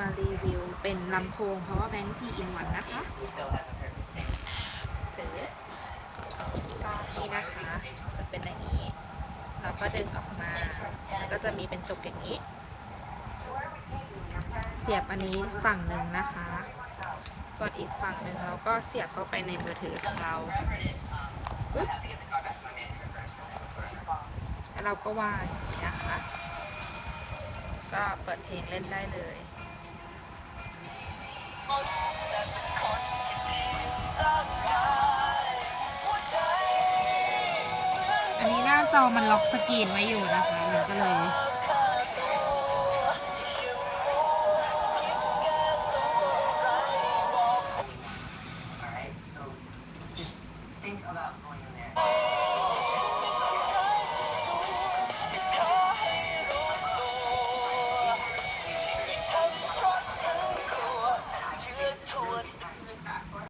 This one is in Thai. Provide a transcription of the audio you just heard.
มารีวิวเป็นลำโพง power bank T in 1นะคะ He still hasn't heard me sing. ถือนี่นะคะจะเป็นอย่างนี้เราก็ดึงออกมา แล้วก็จะมีเป็นจุกอย่างนี้ เสียบอันนี้ฝั่งหนึ่งนะคะ ส่วนอีกฝั่งหนึ่งเราก็เสียบเข้าไปในมือถือของเราแล้วเราก็วางอย่างนี้นะคะ ก็เปิดเพลงเล่นได้เลย จอมันล็อกสกรีนไว้อยู่นะคะมันก็เลย